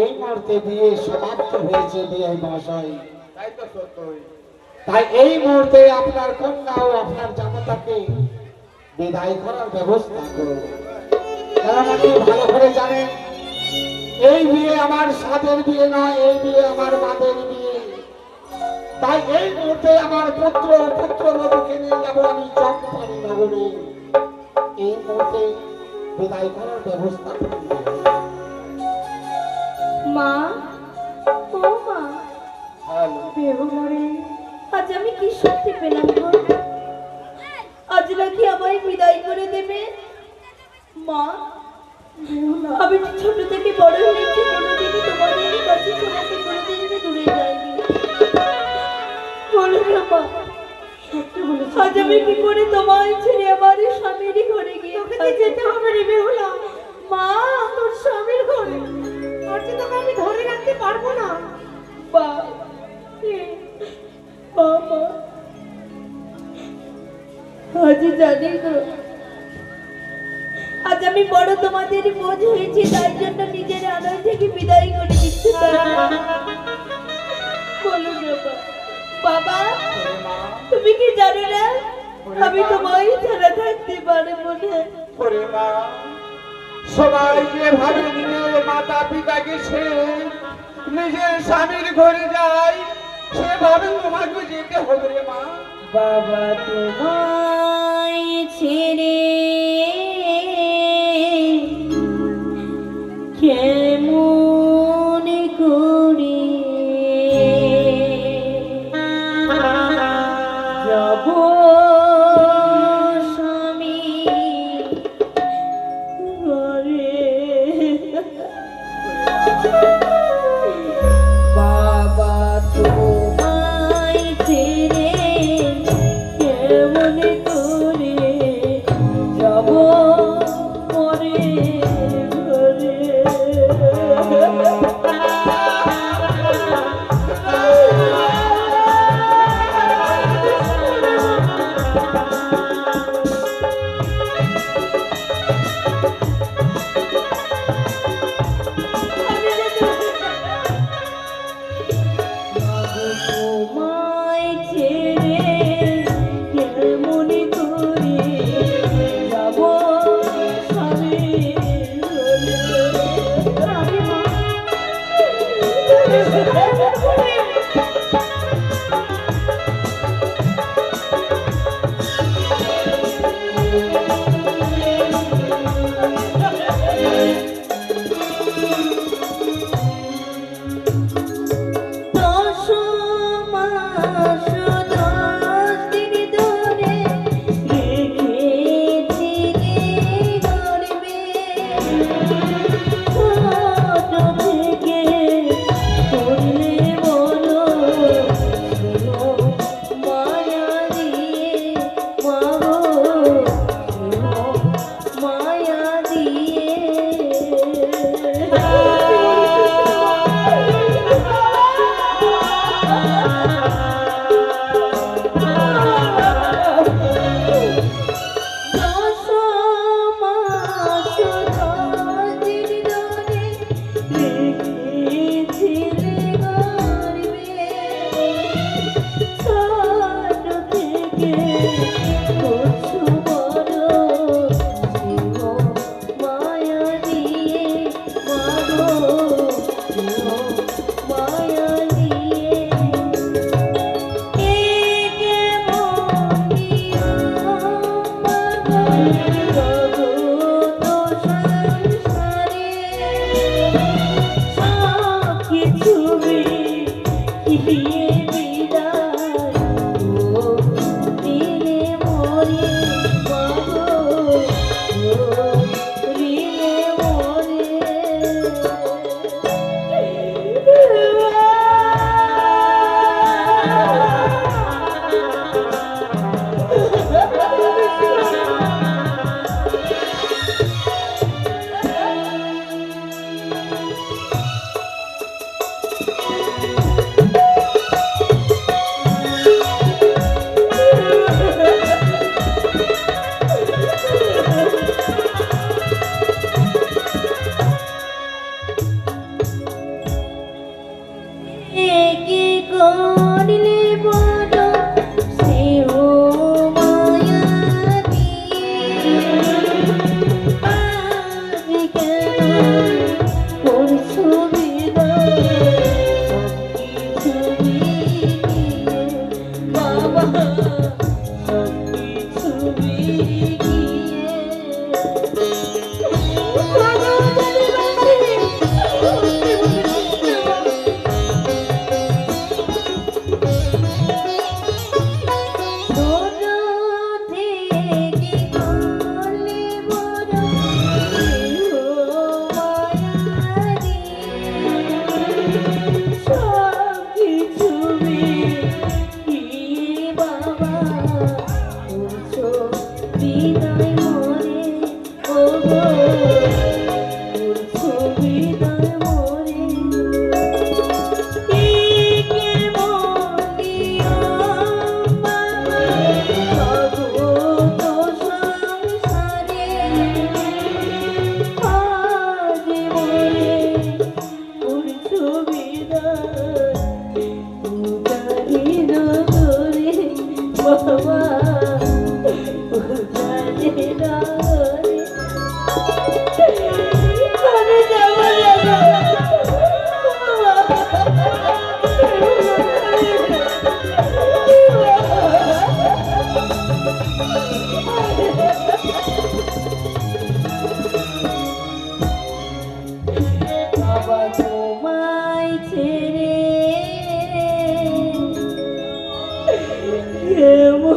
এই মুহূর্তে বিয়ে সমাপ্ত হয়েছে বিয়ে মহাশয়। তাই এই মুহূর্তে আপনার কন্যা ও আপনার জামাতাকে বিদায় করার ব্যবস্থা করুন। ভালো করে জানেন, এই বিয়ে আমার সাদের বিয়ে নয়, এই বিয়ে আমার মাদের বিয়ে। তাই এই মুহূর্তে আমার পুত্র পুত্র নবীকে নিয়ে যাব আমি চম্পানি নগরে। এই মুহূর্তে বিদায় করার ব্যবস্থা মা ও মা বেহুলারে আজ আমি কি শক্তি পেলাম আজ নাকি আমায় বিদায় করে দেবে? মা আমি ছোট থেকে বড় হয়েছি কোনোদিনই তোমাদের কাছে তোমাকে কোনোদিনই দূরে যাইনি। বলো না মা আজ আমি কি করে তোমায় ছেড়ে আমার স্বামীর ঘরে তোকে যেতে হবে রে বেহুলা। মা, তোর স্বামীর ঘরে। আর তোকে আমি ধরে রাখতে পারব না। বা আজ জানি তো আজ আমি বড় তোমাদের বোঝ হয়েছি তার জন্য নিজের আনন্দ থেকে বিদায় করে দিচ্ছি বলো না বা। বাবা, তুমি কি জানো না? আমি তোমায় ছাড়া থাকতে পারব না। ওরে মা সবাই যেভাবে নিজের মাতা পিতাকে সে নিজের স্বামীর ঘরে যায় সেভাবে তোমাকে যেতে হবে রে মা। বাবা তোমায় ছেড়ে কেমন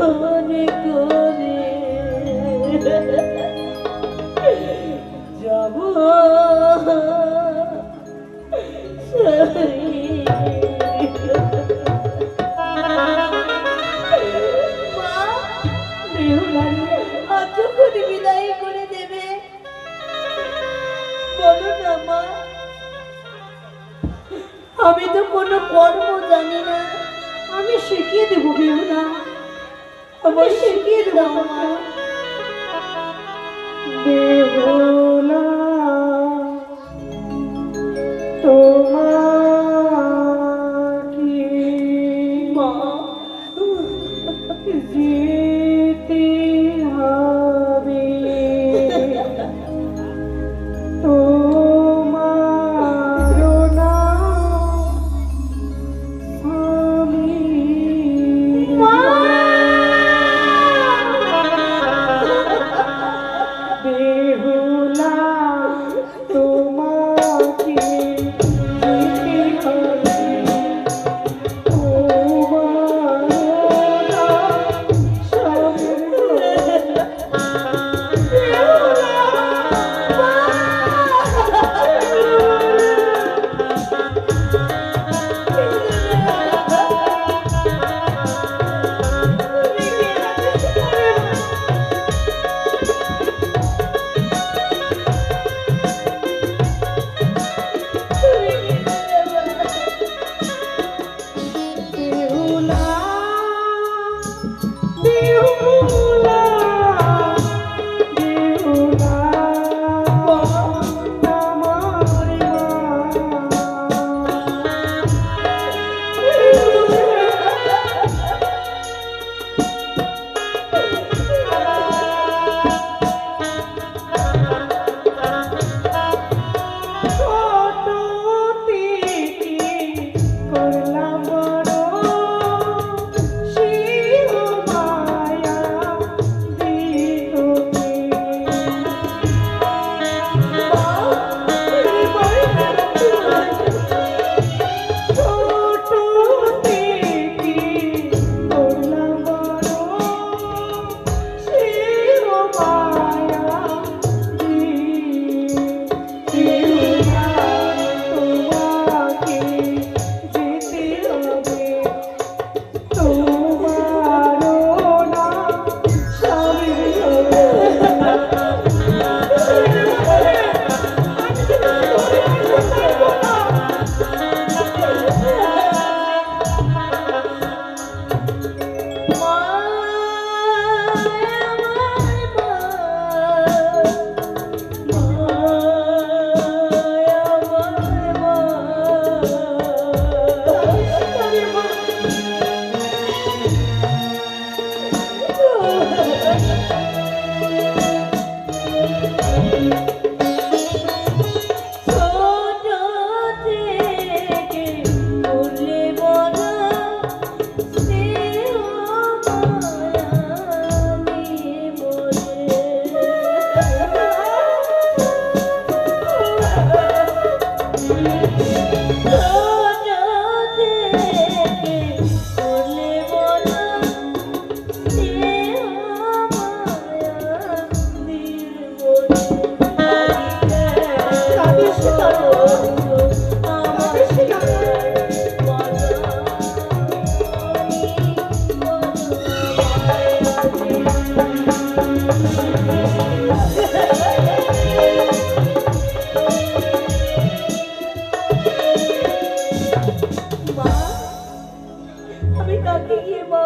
মনে করে। যাব। বিদায় করে দেবে, বলো না মা, আমি তো কোনো কর্ম জানি না। আমি শিখিয়ে দেবো কেউ না 我 больше.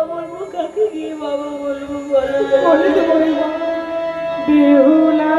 বলব কাকে গিয়ে বাবা বলব বলো। বলে দেবো বেহুলা।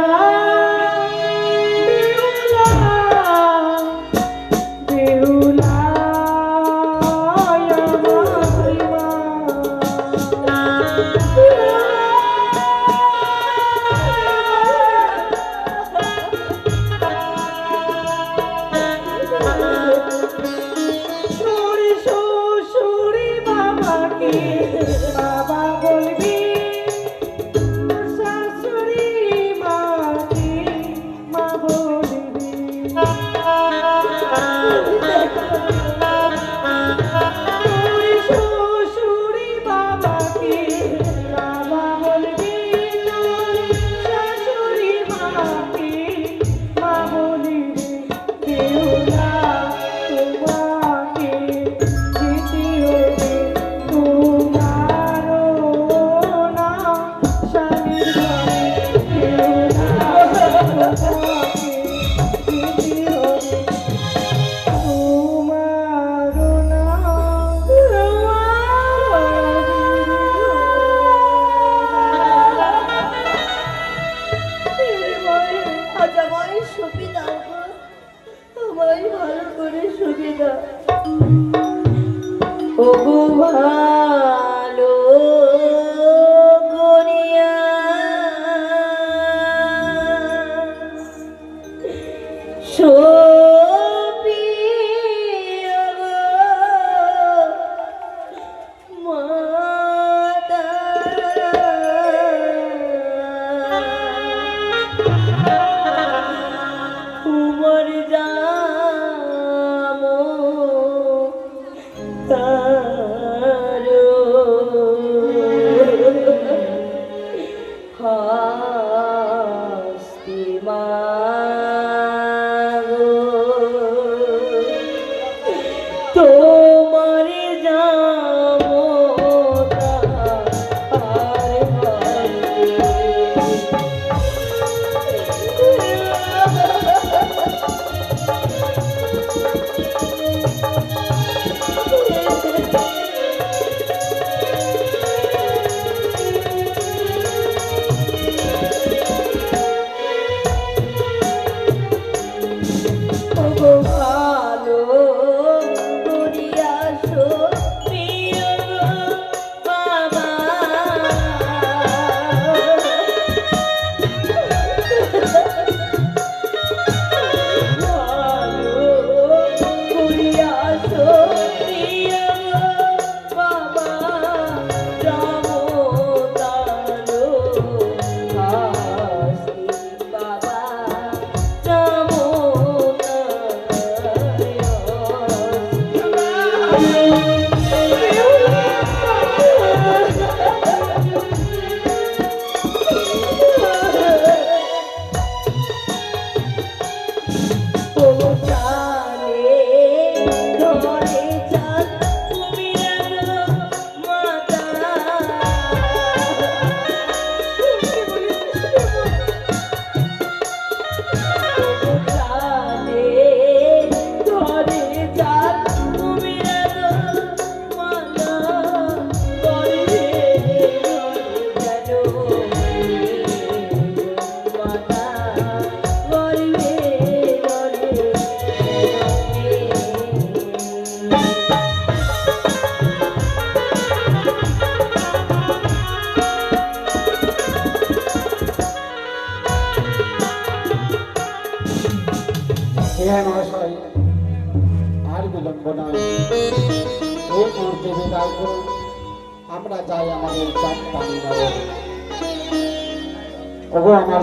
ওগো আমার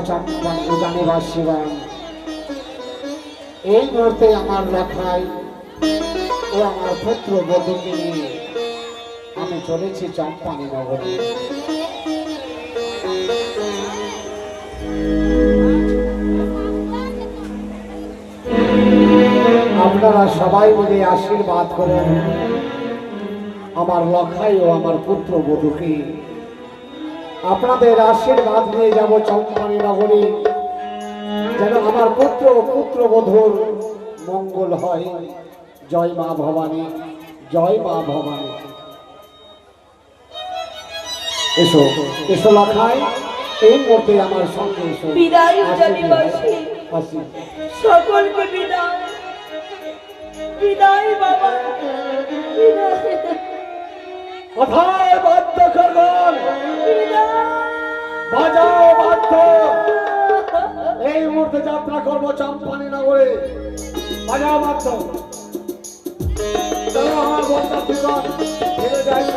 এই মুহূর্তে আমার লখাই ও আমার পুত্র নিয়ে আমি চলেছি চম্পানি নগরে। আপনারা সবাই মিলে আশীর্বাদ করেন। আমার লখাই ও আমার পুত্র বধূকে। আপনাদের আশীর্বাদ নিয়ে যাব চম্পানি নগরী। যেন আমার পুত্র ও পুত্র বধূর মঙ্গল হয়। জয় মা ভবানী জয় মা ভবানী। এসো এসো লখাই এই মুহূর্তে আমার সঙ্গে এসো। বিদায় আসি। সকলকে বিদায়। বিদায় বাবা। বিদায়। কোথায় বাদ্য করবেন বাজাও বাদ্য এই মুহূর্তে যাত্রা করব চম্পানি নগরে বাজাও চলো আমার বন্ধা ফিরে নগরে।